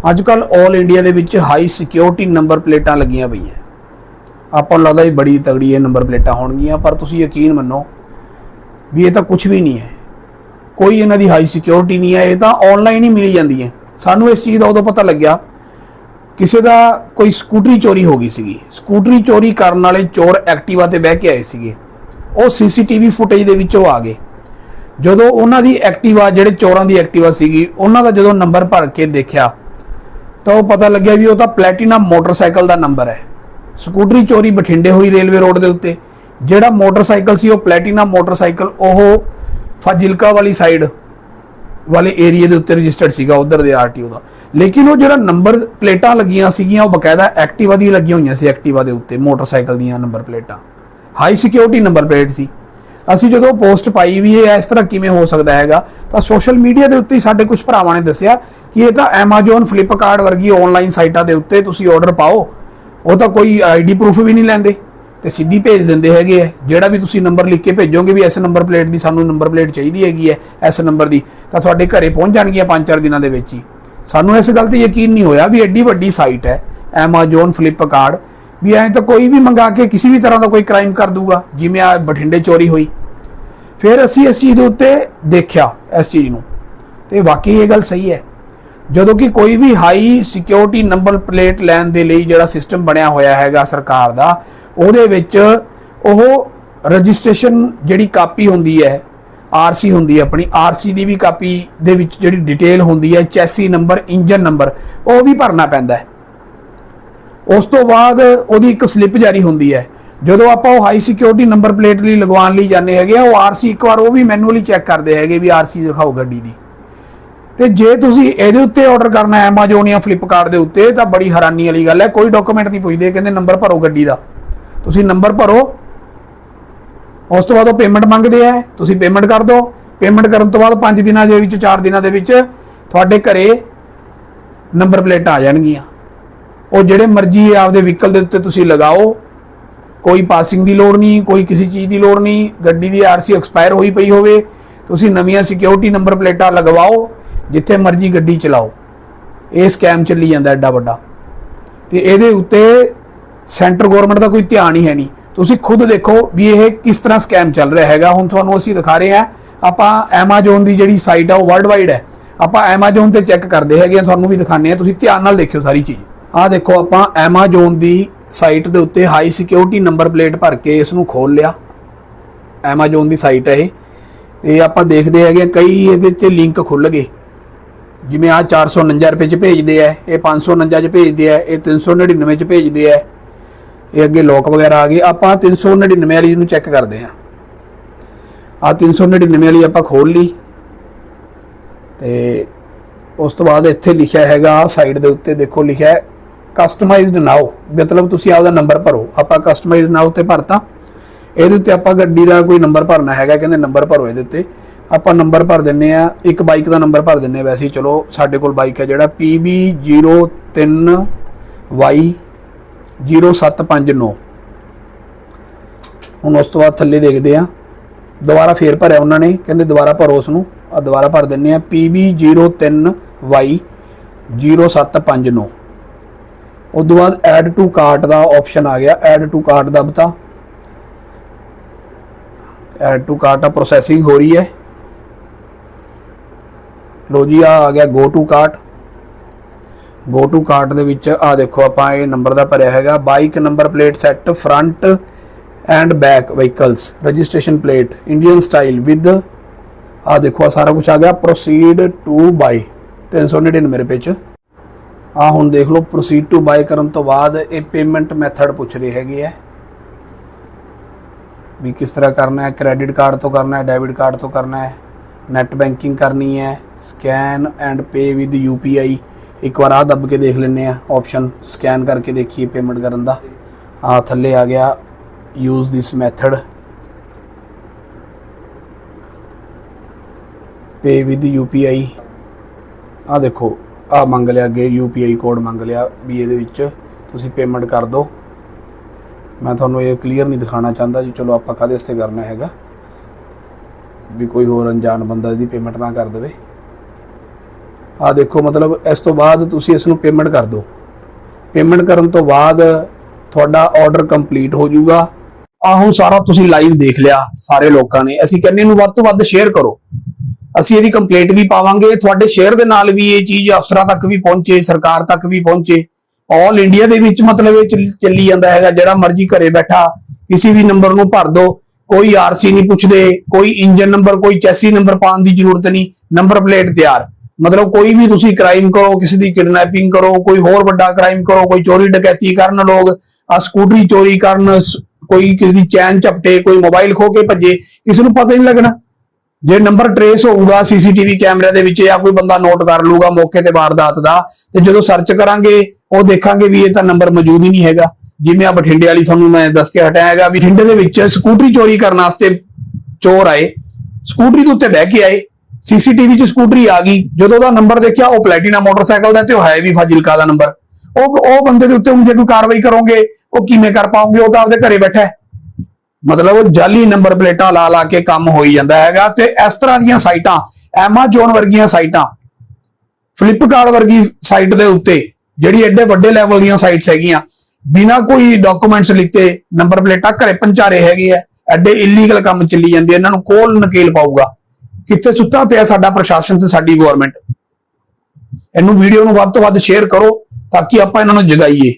ਅੱਜ ਕੱਲ 올 ਇੰਡੀਆ ਦੇ ਵਿੱਚ ਹਾਈ ਸਿਕਿਉਰਿਟੀ ਨੰਬਰ ਪਲੇਟਾਂ ਲੱਗੀਆਂ ਪਈਆਂ। ਆਪਾਂ ਨੂੰ ਲੱਗਦਾ ਵੀ ਬੜੀ ਤਗੜੀ ਇਹ ਨੰਬਰ ਪਲੇਟਾਂ ਹੋਣਗੀਆਂ, ਪਰ ਤੁਸੀਂ ਯਕੀਨ ਮੰਨੋ ਵੀ ਇਹ ਤਾਂ ਕੁਝ ਵੀ ਨਹੀਂ ਹੈ। ਕੋਈ ਇਹਨਾਂ ਦੀ ਹਾਈ ਸਿਕਿਉਰਿਟੀ ਨਹੀਂ ਹੈ, ਇਹ ਤਾਂ ਆਨਲਾਈਨ ਹੀ ਮਿਲੀ ਜਾਂਦੀ ਹੈ ਸਾਨੂੰ ਇਸ ਚੀਜ਼ ਦਾ ਉਦੋਂ ਪਤਾ ਲੱਗਿਆ, ਕਿਸੇ ਦਾ ਕੋਈ ਸਕੂਟਰੀ ਚੋਰੀ ਹੋ ਗਈ ਸੀਗੀ। ਸਕੂਟਰੀ ਚੋਰੀ ਕਰਨ ਵਾਲੇ ਚੋਰ ਐਕਟਿਵਾ ਤੇ ਬਹਿ ਕੇ ਆਏ ਸੀਗੇ। ਉਹ ਸੀਸੀਟੀਵੀ ਫੁਟੇਜ ਦੇ ਵਿੱਚੋਂ ਆ ਗਏ। ਜਦੋਂ ਉਹਨਾਂ ਦੀ ਐਕਟਿਵਾ, ਜਿਹੜੇ ਚੋਰਾਂ ਦੀ ਐਕਟਿਵਾ ਸੀਗੀ, ਉਹਨਾਂ ਦਾ ਜਦੋਂ ਨੰਬਰ ਭਰ ਕੇ ਦੇਖਿਆ ਤਾਂ ਉਹ ਪਤਾ ਲੱਗਿਆ ਵੀ ਉਹ ਤਾਂ ਪਲੈਟੀਨਮ ਮੋਟਰਸਾਈਕਲ ਦਾ ਨੰਬਰ ਹੈ। ਸਕੂਟਰੀ, ਚੋਰੀ, ਬਠਿੰਡੇ ਹੋਈ ਰੇਲਵੇ ਰੋਡ ਦੇ ਉੱਤੇ। ਜਿਹੜਾ ਮੋਟਰਸਾਈਕਲ ਸੀ ਉਹ ਪਲੈਟੀਨਮ ਮੋਟਰਸਾਈਕਲ ਉਹ ਫਾਜ਼ਿਲਕਾ ਵਾਲੀ ਸਾਈਡ ਵਾਲੇ ਏਰੀਆ ਦੇ ਉੱਤੇ ਰਜਿਸਟਰਡ ਸੀਗਾ, ਉਧਰ ਦੇ ਆਰਟੀਓ ਦਾ। ਲੇਕਿਨ ਉਹ ਜਿਹੜਾ ਨੰਬਰ ਪਲੇਟਾਂ ਲੱਗੀਆਂ ਸੀਗੀਆਂ, ਉਹ ਬਕਾਇਦਾ ਐਕਟਿਵਾ ਦੀ ਲੱਗੀਆਂ ਹੋਈਆਂ ਸੀ, ਐਕਟਿਵਾ ਦੇ ਉੱਤੇ, ਮੋਟਰਸਾਈਕਲ ਦੀਆਂ ਨੰਬਰ ਪਲੇਟਾਂ। ਹਾਈ ਸਿਕਿਉਰਿਟੀ ਨੰਬਰ ਪਲੇਟ ਸੀ। ਅਸੀਂ ਜਦੋਂ ਪੋਸਟ ਪਾਈ ਵੀ ਇਹ ਇਸ ਤਰ੍ਹਾਂ ਕਿਵੇਂ ਹੋ ਸਕਦਾ ਹੈਗਾ? ਤਾਂ ਸੋਸ਼ਲ ਮੀਡੀਆ ਦੇ ਉੱਤੇ ਹੀ ਸਾਡੇ ਕੁਝ ਭਰਾਵਾਂ ਨੇ ਦੱਸਿਆ ਕਿ ਇਹ ਤਾਂ Amazon, Flipkart ਵਰਗੀ ਆਨਲਾਈਨ ਸਾਈਟਾਂ ਦੇ ਉੱਤੇ ਤੁਸੀਂ ਆਰਡਰ ਪਾਓ। ਉਹ ਤਾਂ ਕੋਈ ਆਈਡੀ ਪ੍ਰੂਫ ਵੀ ਨਹੀਂ ਲੈਂਦੇ ਤੇ ਸਿੱਧੀ ਭੇਜ ਦਿੰਦੇ ਹੈਗੇ ਆ। ਜਿਹੜਾ ਵੀ ਤੁਸੀਂ ਨੰਬਰ ਲਿਖ ਕੇ ਭੇਜੋਗੇ ਵੀ ਇਸ ਨੰਬਰ ਪਲੇਟ ਦੀ ਸਾਨੂੰ ਨੰਬਰ ਪਲੇਟ ਚਾਹੀਦੀ ਹੈਗੀ ਹੈ, ਇਸ ਨੰਬਰ ਦੀ, ਤਾਂ ਤੁਹਾਡੇ ਘਰੇ ਪਹੁੰਚ ਜਾਣਗੀਆਂ 5-4 ਦਿਨਾਂ ਦੇ ਵਿੱਚ ਹੀ। ਸਾਨੂੰ ਇਸ ਗੱਲ ਤੇ ਯਕੀਨ ਨਹੀਂ ਹੋਇਆ ਵੀ ਐਡੀ ਵੱਡੀ ਸਾਈਟ ਹੈ, Amazon, Flipkart, ਵੀ ਐਂ ਤਾਂ ਕੋਈ ਵੀ ਮੰਗਾ ਕੇ ਕਿਸੇ ਵੀ ਤਰ੍ਹਾਂ ਦਾ ਕੋਈ ਕ੍ਰਾਈਮ ਕਰ ਦੂਗਾ, ਜਿਵੇਂ ਆ ਬਠਿੰਡੇ ਚੋਰੀ ਹੋਈ। ਫਿਰ ਅਸੀਂ ਇਸ ਚੀਜ਼ ਦੇ ਉੱਤੇ ਦੇਖਿਆ, ਇਸ ਚੀਜ਼ ਨੂੰ। ਤੇ ਵਾਕਈ ਇਹ ਗੱਲ ਸਹੀ ਹੈ। ਜਦੋਂ ਕਿ ਕੋਈ ਵੀ ਹਾਈ ਸਿਕਿਉਰਿਟੀ ਨੰਬਰ ਪਲੇਟ ਲੈਣ ਦੇ ਲਈ ਜਿਹੜਾ ਸਿਸਟਮ ਬਣਿਆ ਹੋਇਆ ਹੈਗਾ ਸਰਕਾਰ ਦਾ, ਉਹਦੇ ਵਿੱਚ ਉਹ ਰਜਿਸਟ੍ਰੇਸ਼ਨ ਜਿਹੜੀ ਕਾਪੀ ਹੁੰਦੀ ਹੈ ਆਰਸੀ ਹੁੰਦੀ ਹੈ ਆਪਣੀ ਆਰਸੀ ਦੀ ਵੀ ਕਾਪੀ ਦੇ ਵਿੱਚ ਜਿਹੜੀ ਡਿਟੇਲ ਹੁੰਦੀ ਹੈ ਚੈਸੀ ਨੰਬਰ ਇੰਜਨ ਨੰਬਰ ਉਹ ਵੀ ਭਰਨਾ ਪੈਂਦਾ ਹੈ। ਉਸ ਤੋਂ ਬਾਅਦ ਉਹਦੀ ਇੱਕ ਸਲਿੱਪ ਜਾਰੀ ਹੁੰਦੀ ਹੈ। ਜਦੋਂ ਆਪਾਂ ਉਹ ਹਾਈ ਸਿਕਿਉਰਿਟੀ ਨੰਬਰ ਪਲੇਟ ਲਈ ਲਗਵਾਉਣ ਲਈ ਜਾਂਦੇ ਹੈਗੇ ਆ, ਉਹ ਆਰਸੀ ਇੱਕ ਵਾਰ ਉਹ ਵੀ ਮੈਨੂਅਲੀ ਚੈੱਕ ਕਰਦੇ ਹੈਗੇ ਵੀ ਆਰਸੀ ਦਿਖਾਓ ਗੱਡੀ ਦੀ। ਤੇ ਜੇ ਤੁਸੀਂ ਇਹਦੇ ਉੱਤੇ ਆਰਡਰ ਕਰਨਾ ਹੈ, Amazon ਜਾਂ Flipkart ਦੇ ਉੱਤੇ, ਤਾਂ ਬੜੀ ਹੈਰਾਨੀ ਵਾਲੀ ਗੱਲ ਹੈ, ਕੋਈ ਡਾਕੂਮੈਂਟ ਨਹੀਂ ਪੁੱਛਦੇ, ਕਹਿੰਦੇ ਨੰਬਰ ਭਰੋ ਗੱਡੀ ਦਾ। ਤੁਸੀਂ ਨੰਬਰ ਭਰੋ, ਉਸ ਤੋਂ ਬਾਅਦ ਉਹ ਪੇਮੈਂਟ ਮੰਗਦੇ ਆ, ਤੁਸੀਂ ਪੇਮੈਂਟ ਕਰ ਦਿਓ ਪੇਮੈਂਟ ਕਰਨ ਤੋਂ ਬਾਅਦ 5 ਦਿਨਾਂ ਦੇ ਵਿੱਚ 4 ਦਿਨਾਂ ਦੇ ਵਿੱਚ ਤੁਹਾਡੇ ਘਰੇ ਨੰਬਰ ਪਲੇਟਾਂ ਆ ਜਾਣਗੀਆਂ। ਉਹ ਜਿਹੜੇ ਮਰਜ਼ੀ ਆਪਦੇ ਵਹੀਕਲ ਦੇ ਉੱਤੇ ਤੁਸੀਂ ਲਗਾਓ ਕੋਈ ਪਾਸਿੰਗ ਦੀ ਲੋੜ ਨਹੀਂ, ਕੋਈ ਕਿਸੇ ਚੀਜ਼ ਦੀ ਲੋੜ ਨਹੀਂ, ਗੱਡੀ ਦੀ ਆਰਸੀ ਐਕਸਪਾਇਰ ਹੋਈ ਪਈ ਹੋਵੇ, ਤੁਸੀਂ ਨਵੀਆਂ ਸਿਕਿਉਰਿਟੀ ਨੰਬਰ ਪਲੇਟਾਂ ਲਗਵਾਓ, ਜਿੱਥੇ ਮਰਜ਼ੀ ਗੱਡੀ ਚਲਾਓ। ਇਹ ਸਕੈਮ ਚੱਲੀ ਜਾਂਦਾ ਐਡਾ ਵੱਡਾ। ਤੇ ਇਹਦੇ ਉੱਤੇ ਸੈਂਟਰ ਗਵਰਨਮੈਂਟ ਦਾ ਕੋਈ ਧਿਆਨ ਹੀ ਹੈ ਨਹੀਂ। ਤੁਸੀਂ ਖੁਦ ਦੇਖੋ ਵੀ ਇਹ ਕਿਸ ਤਰ੍ਹਾਂ ਸਕੈਮ ਚੱਲ ਰਿਹਾ ਹੈਗਾ। ਹੁਣ ਤੁਹਾਨੂੰ ਅਸੀਂ ਦਿਖਾ ਰਹੇ ਹਾਂ, ਆਪਾਂ Amazon ਦੀ ਜਿਹੜੀ ਸਾਈਟ ਆ, ਉਹ ਵਰਲਡ ਵਾਈਡ ਹੈ। ਆਪਾਂ Amazon ਤੇ ਚੈੱਕ ਕਰਦੇ ਹੈਗੇ ਆ, ਤੁਹਾਨੂੰ ਵੀ ਦਿਖਾਣੇ ਆ ਤੁਸੀਂ ਧਿਆਨ ਨਾਲ ਦੇਖਿਓ ਸਾਰੀ ਚੀਜ਼। ਆਹ ਦੇਖੋ ਆਪਾਂ Amazon ਦੀ ਸਾਈਟ ਦੇ ਉੱਤੇ ਹਾਈ ਸਿਕਿਉਰਿਟੀ ਨੰਬਰ ਪਲੇਟ ਭਰ ਕੇ ਇਸ ਨੂੰ ਖੋਲ ਲਿਆ। Amazon ਦੀ ਸਾਈਟ ਹੈ ਇਹ। ਤੇ ਆਪਾਂ ਦੇਖਦੇ ਹੈਗੇ ਆ, ਕਈ ਇਹਦੇ 'ਚ ਲਿੰਕ ਖੁੱਲ ਗਏ। ਜਿਵੇਂ ਆ 449 ਰੁਪਏ 'ਚ ਭੇਜਦੇ ਆ ਇਹ 549 'ਚ ਭੇਜਦੇ ਆ ਇਹ 399 'ਚ ਭੇਜਦੇ ਆ ਇਹ ਅੱਗੇ ਲੋਕ ਵਗੈਰਾ ਆ ਗਏ। ਆਪਾਂ 399 ਵਾਲੀ ਨੂੰ ਚੈੱਕ ਕਰਦੇ ਆ ਆ 399 ਵਾਲੀ ਆਪਾਂ ਖੋਲ ਲਈ। ਤੇ ਉਸ ਤੋਂ ਬਾਅਦ ਇੱਥੇ ਲਿਖਿਆ ਹੈਗਾ ਸਾਈਡ ਦੇ ਉੱਤੇ ਦੇਖੋ ਲਿਖਿਆ ਕਸਟਮਾਈਜ਼ਡ ਨਾਓ ਮਤਲਬ ਤੁਸੀਂ ਆਪਦਾ ਨੰਬਰ ਭਰੋ, ਆਪਾਂ ਕਸਟਮਾਈਜ਼ਡ ਨਾਓ ਤੇ ਭਰਤਾ। ਇਹਦੇ ਉੱਤੇ ਆਪਾਂ ਗੱਡੀ ਦਾ ਕੋਈ ਨੰਬਰ ਭਰਨਾ ਹੈਗਾ, ਕਹਿੰਦੇ ਨੰਬਰ ਭਰੋ ਇਹਦੇ ਉੱਤੇ। ਆਪਾਂ ਨੰਬਰ ਭਰ ਦਿੰਨੇ ਆ, ਇੱਕ ਬਾਈਕ ਦਾ ਨੰਬਰ ਭਰ ਦਿੰਨੇ ਆ ਵੈਸੇ ਹੀ, ਚਲੋ ਸਾਡੇ ਕੋਲ ਬਾਈਕ ਹੈ ਜਿਹੜਾ PB03Y 0759 ਹੁਣ ਉਸ ਤੋਂ ਬਾਅਦ ਥੱਲੇ ਦੇਖਦੇ ਆ, ਦੁਬਾਰਾ ਫੇਰ ਭਰਿਆ ਉਹਨਾਂ ਨੇ, ਕਹਿੰਦੇ ਦੁਬਾਰਾ ਭਰੋ ਉਸ ਨੂੰ। ਆ ਦੁਬਾਰਾ ਭਰ ਦਿੰਨੇ ਆ PB03Y 0759 ਉਸ ਤੋਂ ਬਾਅਦ ਐਡ ਟੂ ਕਾਰਟ ਦਾ ਆਪਸ਼ਨ ਆ ਗਿਆ ਐਡ ਟੂ ਕਾਰਟ ਦਬਤਾ ਐਡ ਟੂ ਕਾਰਟ ਆ ਪ੍ਰੋਸੈਸਿੰਗ ਹੋ ਰਹੀ ਹੈ। ਲੋ ਜੀ ਆ ਆ ਗਿਆ go to cart go to cart ਦੇ ਵਿੱਚ ਆ ਦੇਖੋ, ਆਪਾਂ ਇਹ ਨੰਬਰ ਦਾ ਭਰਿਆ ਹੈਗਾ। Bike number plate set front and back vehicles registration plate Indian style with ਆ ਦੇਖੋ ਆ ਸਾਰਾ ਕੁਝ ਆ ਗਿਆ। ਪ੍ਰੋਸੀਡ ਟੂ ਬਾਈ 399 ਰੁਪਏ ਚ। ਆ ਹੁਣ ਦੇਖ ਲਓ ਪ੍ਰੋਸੀਡ ਟੂ ਬਾਈ ਕਰਨ ਤੋਂ ਬਾਅਦ ਇਹ ਪੇਮੈਂਟ ਮੈਥਡ ਪੁੱਛ ਰਹੇ ਹੈਗੇ ਆ ਵੀ ਕਿਸ ਤਰ੍ਹਾਂ ਕਰਨਾ ਹੈ ਕ੍ਰੈਡਿਟ ਕਾਰਡ ਤੋਂ ਕਰਨਾ ਹੈ ਡੈਬਿਟ ਕਾਰਡ ਤੋਂ ਕਰਨਾ ਹੈ ਨੈਟ ਬੈਂਕਿੰਗ ਕਰਨੀ ਹੈ scan and pay with UPI ਇੱਕ ਵਾਰ ਆ ਦੱਬ ਕੇ ਦੇਖ ਲੈਂਦੇ ਆ ਆਪਸ਼ਨ ਸਕੈਨ ਕਰਕੇ ਦੇਖੀਏ ਪੇਮੈਂਟ ਕਰਨ ਦਾ। ਆ ਥੱਲੇ ਆ ਗਿਆ use this method pay with UPI ਆ ਦੇਖੋ ਆ ਮੰਗ ਲਿਆ, ਅੱਗੇ ਯੂਪੀਆਈ ਕੋਡ ਮੰਗ ਲਿਆ ਵੀ ਇਹਦੇ ਵਿੱਚ ਤੁਸੀਂ ਪੇਮੈਂਟ ਕਰ ਦਿਓ। ਮੈਂ ਤੁਹਾਨੂੰ ਇਹ ਕਲੀਅਰ ਨਹੀਂ ਦਿਖਾਣਾ ਚਾਹੁੰਦਾ ਜੀ, ਚਲੋ ਆਪਾਂ ਕਾਹਦੇ ਵਾਸਤੇ ਕਰਨਾ ਹੈਗਾ। ਵੀ ਕੋਈ ਹੋਰ ਅਣਜਾਣ ਬੰਦਾ ਇਹਦੀ ਪੇਮੈਂਟ ਨਾ ਕਰ ਦੇਵੇ। ਆ ਦੇਖੋ, ਮਤਲਬ ਇਸ ਤੋਂ ਬਾਅਦ ਤੁਸੀਂ ਇਸ ਨੂੰ ਪੇਮੈਂਟ ਕਰ ਦਿਓ। ਪੇਮੈਂਟ ਕਰਨ ਤੋਂ ਬਾਅਦ ਤੁਹਾਡਾ ਆਰਡਰ ਕੰਪਲੀਟ ਹੋ ਜਾਊਗਾ। ਆ ਹੁਣ ਸਾਰਾ ਤੁਸੀਂ ਲਾਈਵ ਦੇਖ ਲਿਆ, ਸਾਰੇ ਲੋਕਾਂ ਨੇ। ਅਸੀਂ ਕਹਿੰਦੇ ਨੂੰ ਵੱਧ ਤੋਂ ਵੱਧ ਸ਼ੇਅਰ ਕਰੋ? ਅਸੀਂ ਇਹਦੀ ਕੰਪਲੇਂਟ ਵੀ ਪਾਵਾਂਗੇ, ਤੁਹਾਡੇ ਸ਼ੇਅਰ ਦੇ ਨਾਲ ਵੀ ਇਹ ਚੀਜ਼ ਅਫਸਰਾਂ ਤੱਕ ਵੀ ਪਹੁੰਚੇ, ਸਰਕਾਰ ਤੱਕ ਵੀ ਪਹੁੰਚੇ। ਆਲ ਇੰਡੀਆ ਦੇ ਵਿੱਚ ਮਤਲਬ ਇਹ ਚੱਲੀ ਜਾਂਦਾ ਹੈਗਾ, ਜਿਹੜਾ ਮਰਜ਼ੀ ਘਰੇ ਬੈਠਾ, ਕਿਸੇ ਵੀ ਨੰਬਰ ਨੂੰ ਭਰ ਦੋ, ਕੋਈ ਆਰਸੀ ਨਹੀਂ ਪੁੱਛਦੇ, ਕੋਈ ਇੰਜਨ ਨੰਬਰ ਕੋਈ ਚੈਸੀ ਨੰਬਰ ਪਾਉਣ ਦੀ ਜ਼ਰੂਰਤ ਨਹੀਂ ਨੰਬਰ ਪਲੇਟ ਤਿਆਰ। ਮਤਲਬ ਕੋਈ ਵੀ ਤੁਸੀਂ ਕ੍ਰਾਈਮ ਕਰੋ, ਕਿਸੇ ਦੀ ਕਿਡਨੈਪਿੰਗ ਕਰੋ, ਕੋਈ ਹੋਰ ਵੱਡਾ ਕ੍ਰਾਈਮ ਕਰੋ, ਕੋਈ ਚੋਰੀ ਡਕੈਤੀ ਕਰਨ ਲੋਕ, ਆ ਸਕੂਟਰੀ ਚੋਰੀ ਕਰਨ ਕੋਈ ਕਿਸੇ ਦੀ ਚੈਨ ਝਪਟੇ, ਕੋਈ ਮੋਬਾਈਲ ਖੋ ਕੇ ਭੱਜੇ, ਕਿਸੇ ਨੂੰ ਪਤਾ ਹੀ ਨਹੀਂ ਲੱਗਣਾ। ਜੇ ਨੰਬਰ ਟਰੇਸ ਹੋਊਗਾ ਸੀਸੀਟੀਵੀ ਕੈਮਰੇ ਦੇ ਵਿੱਚ ਜਾਂ ਕੋਈ ਬੰਦਾ ਨੋਟ ਕਰ ਲੂਗਾ ਮੌਕੇ ਤੇ ਵਾਰਦਾਤ ਦਾ, ਤੇ ਜਦੋਂ ਸਰਚ ਕਰਾਂਗੇ, ਉਹ ਦੇਖਾਂਗੇ ਵੀ ਇਹ ਤਾਂ ਨੰਬਰ ਮੌਜੂਦ ਹੀ ਨਹੀਂ ਹੈਗਾ। ਜਿਵੇਂ ਆ ਬਠਿੰਡੇ ਵਾਲੀ ਤੁਹਾਨੂੰ ਮੈਂ ਦੱਸ ਕੇ ਹਟਿਆ ਹੈਗਾ, ਵੀ ਬਠਿੰਡੇ ਦੇ ਵਿੱਚ ਸਕੂਟਰੀ ਚੋਰੀ ਕਰਨ ਵਾਸਤੇ ਚੋਰ ਆਏ ਸਕੂਟਰੀ ਦੇ ਉੱਤੇ ਬਹਿ ਕੇ ਆਏ ਸੀਸੀਟੀਵੀ 'ਚ ਸਕੂਟਰੀ ਆ ਗਈ, ਜਦੋਂ ਉਹਦਾ ਨੰਬਰ ਦੇਖਿਆ, ਉਹ ਪਲੈਟੀਨਾ ਮੋਟਰਸਾਈਕਲ ਦਾ ਤੇ ਉਹ ਹੈ ਵੀ ਫਾਜ਼ਿਲਕਾ ਦਾ ਨੰਬਰ ਉਹ ਉਹ ਬੰਦੇ ਦੇ ਉੱਤੇ ਹੁਣ ਜੇ ਕੋਈ ਕਾਰਵਾਈ ਕਰੋਗੇ, ਉਹ ਕਿਵੇਂ ਕਰ ਪਾਉਂਗੇ, ਉਹ ਤਾਂ ਆਪਦੇ ਘਰੇ ਬੈਠਾ ਹੈ। ਮਤਲਬ ਜਾਲੀ ਨੰਬਰ ਪਲੇਟਾਂ ਲਾ ਲਾ ਕੇ ਕੰਮ ਹੋਈ ਜਾਂਦਾ ਹੈਗਾ ਤੇ ਇਸ ਤਰ੍ਹਾਂ ਦੀਆਂ ਸਾਈਟਾਂ ਐਮਾਜ਼ੋਨ ਵਰਗੀਆਂ ਸਾਈਟਾਂ ਫਲਿੱਪਕਾਰਟ ਵਰਗੀ ਸਾਈਟ ਦੇ ਉੱਤੇ, ਜਿਹੜੀ ਐਡੇ ਵੱਡੇ ਲੈਵਲ ਦੀਆਂ ਸਾਈਟਸ ਹੈਗੀਆਂ, ਬਿਨਾ ਕੋਈ ਡਾਕੂਮੈਂਟਸ ਲਿੱਤੇ ਨੰਬਰ ਪਲੇਟਾਂ ਘਰੇ ਪੰਚਾਰੇ ਹੈਗੇ ਆ, ਐਡੇ ਇਲੀਗਲ ਕੰਮ ਚੱਲੀ ਜਾਂਦੇ ਇਹਨਾਂ ਨੂੰ ਕੋਲ ਨਕੇਲ ਪਾਊਗਾ। ਕਿੱਥੇ ਸੁੱਤਾ ਪਿਆ ਸਾਡਾ ਪ੍ਰਸ਼ਾਸਨ ਤੇ ਸਾਡੀ ਗਵਰਨਮੈਂਟ ਇਹਨੂੰ ਵੀਡੀਓ ਨੂੰ ਵੱਧ ਤੋਂ ਵੱਧ ਸ਼ੇਅਰ ਕਰੋ, ਤਾਂ ਕਿ ਆਪਾਂ ਇਹਨਾਂ ਨੂੰ ਜਗਾਈਏ।